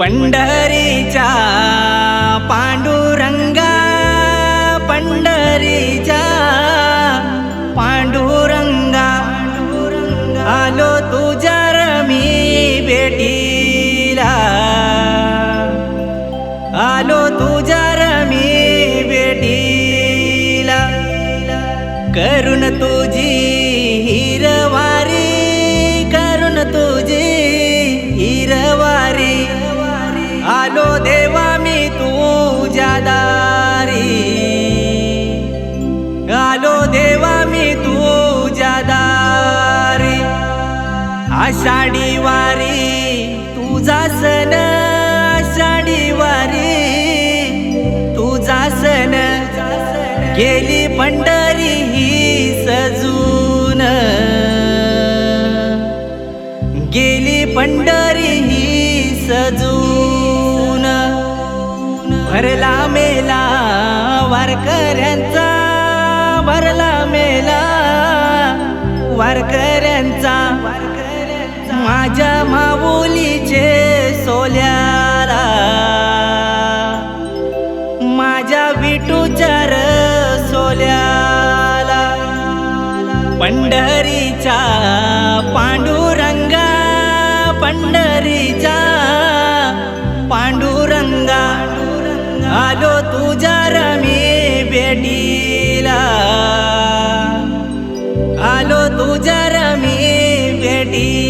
पंढरीचा पांडुरंगा पंढरीच्या पांडुरंगा. आलो तुझ्या रमी भेटीला. आलो तुझ्या रमी भेटीला. करून तुझी आषाढी वारी तुझा सण आषाढी वारी. तुझा सण गेली पंढरी ही सजून. गेली पंढरी ही सजून. भरला मेला वारकऱ्यांचा भरला मेला वारकऱ्यांचा. वारकर माझ्या माऊलीचे सोल्याला माझ्या विटूचार सोल्याला पंढरीचा पांडुरंगा पंढरीचा पांडुरंगा. आलो तुझ्या रमी बेटीला आलो तुझ्या रमी बेटी